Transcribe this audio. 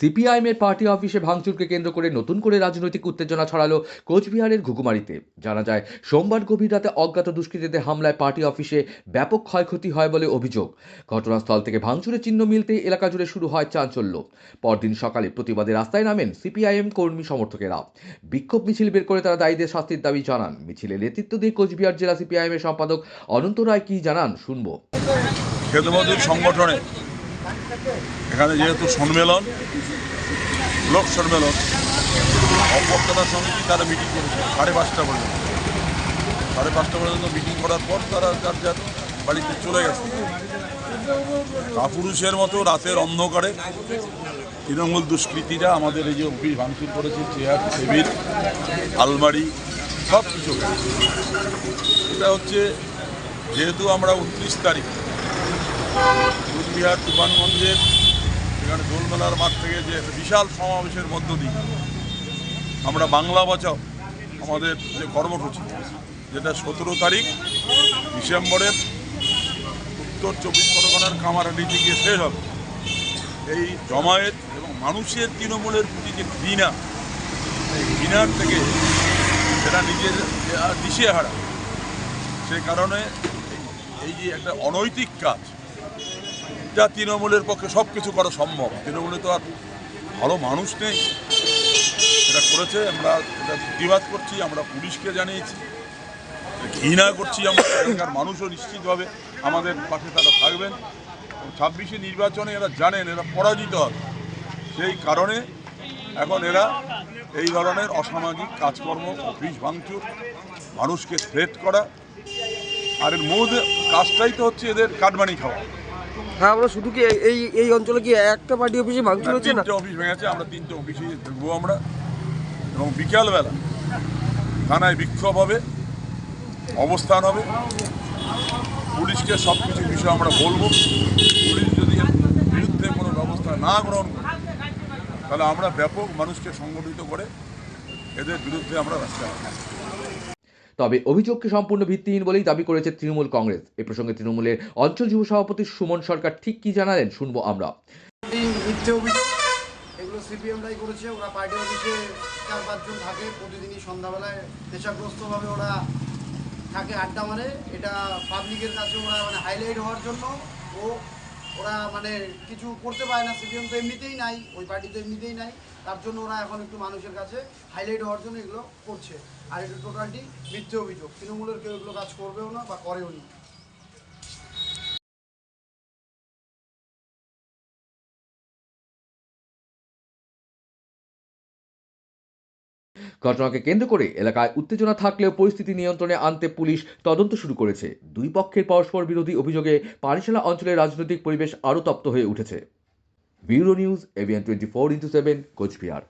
সিপিআইএমের পার্টি অফিসে ভাঙচুরকে কেন্দ্র করে নতুন করে রাজনৈতিক উত্তেজনা ছড়ালো কোচবিহারের ঘুঘুমারিতে। জানা যায়, সোমবার গভীর রাতে অজ্ঞাত দুষ্কৃতীদের হামলায় পার্টি অফিসে ব্যাপক ক্ষয়ক্ষতি হয় বলে অভিযোগ। ঘটনাস্থল থেকে ভাঙচুরের চিহ্ন মিলতেই এলাকা জুড়ে শুরু হয় চাঞ্চল্য। পরদিন সকালে প্রতিবাদে রাস্তায় নামেন সিপিআইএম কর্মী সমর্থকেরা। বিক্ষোভ মিছিল বের করে তারা দায়ীদের শাস্তির দাবি জানান। মিছিলে নেতৃত্ব দিয়ে কোচবিহার জেলা সিপিআইএমের সম্পাদক অনন্ত রায় কি জানান, শুনব। সংগঠনে এখানে যেহেতু সম্মেলন, লোক সম্মেলন অভ্যর্থনা সমিতি তারা মিটিং করেছে, সাড়ে পাঁচটা পর্যন্ত। সাড়ে পাঁচটা পর্যন্ত মিটিং করার পর তারা যার যার বাড়িতে চলে গেছে। কাপুরুষের মতো রাতের অন্ধকারে তৃণমূল দুষ্কৃতীরা আমাদের এই যে অফিস ভাঙচুর করেছে, চেয়ার, টেবিল, আলমারি সব কিছু এটা হচ্ছে, যেহেতু আমরা উনত্রিশ তারিখ কুচবিহার তুফানগঞ্জের এখানে দোলমেলার মাঠ থেকে যে বিশাল সমাবেশের মধ্য দিয়ে আমরা বাংলা বাঁচাও আমাদের যে কর্মসূচি, যেটা সতেরো তারিখ ডিসেম্বরের উত্তর চব্বিশ পরগনার কামারহাটিতে গিয়ে শেষ হবে। এই জমায়েত এবং মানুষের তৃণমূলের প্রতি যে ঘৃণা, এই ঘৃণার থেকে সেটা নিজের দিশেহারা সে কারণে এই যে একটা অনৈতিক কাজ যা তৃণমূলের পক্ষে সব কিছু করা সম্ভব। তৃণমূলে তো আর ভালো মানুষ নেই। এটা করেছে, আমরা এটা প্রতিবাদ করছি, আমরা পুলিশকে জানিয়েছি। ঘৃণা করছি আমরা, এখানকার মানুষও নিশ্চিতভাবে আমাদের পাশে তারা থাকবেন। ছাব্বিশে নির্বাচনে এরা জানেন, এরা পরাজিত হবে। সেই কারণে এখন এরা এই ধরনের অসামাজিক কাজকর্ম, অফিস ভাঙচুর, মানুষকে থ্রেট করা। আর এর মূল কাজটাই তো হচ্ছে এদের কাটমানি খাওয়া। হ্যাঁ আমরা শুধু কি এই এই অঞ্চলে কি একটা পার্টি অফিসে ভাঙচুর হচ্ছে না? অফিস ভেঙেছে আমরা তিনটে অফিসে দেখব আমরা। এবং বিকালবেলা থানায় বিক্ষোভ হবে অবস্থান হবে। পুলিশকে সব কিছু বিষয় আমরা বলব। পুলিশ যদি বিরুদ্ধে কোনো ব্যবস্থা না গ্রহণ করে তাহলে আমরা ব্যাপক মানুষকে সংগঠিত করে এদের বিরুদ্ধে আমরা রাস্তায়। তবে অভিযোগকে সম্পূর্ণ ভিত্তিহীন বলেই দাবি করেছে তৃণমূল কংগ্রেস। এ প্রসঙ্গে তৃণমূলের অঞ্চল যুব সভাপতি সুমন সরকার ঠিক কি জানালেন শুনব আমরা। এগুলো সিপিএমরাই করেছে। ওরা পার্টি অফিসে চার পাঁচজন থাকে, প্রতিদিনই সন্ধ্যাবেলায় নেশাগ্রস্তভাবে ওরা থাকে আড্ডা মারে। এটা পাবলিকের কাছে ওরা মানে হাইলাইট হওয়ার জন্য ও ওরা মানে কিছু করতে পারে না সিপিএম তো এমনিতেই নাই, ওই পার্টি তো এমনিতেই নাই, তার জন্য ওরা এখন একটু মানুষের কাছে হাইলাইট হওয়ার জন্য এগুলো করছে। আর এটা টোটালটি মিথ্যে অভিযোগ, তৃণমূলের কেউ এগুলো কাজ করবেও না বা করেও না। ঘটনাকে কেন্দ্র করে এলাকায় উত্তেজনা থাকলেও পরিস্থিতি নিয়ন্ত্রণে আনতে পুলিশ তদন্ত শুরু করেছে। দুই পক্ষের পরস্পর বিরোধী অভিযোগে পানিশালা অঞ্চলের রাজনৈতিক পরিবেশ আরও তপ্ত হয়ে উঠেছে। Bureau news AVN twenty four into seven, Coochbehar.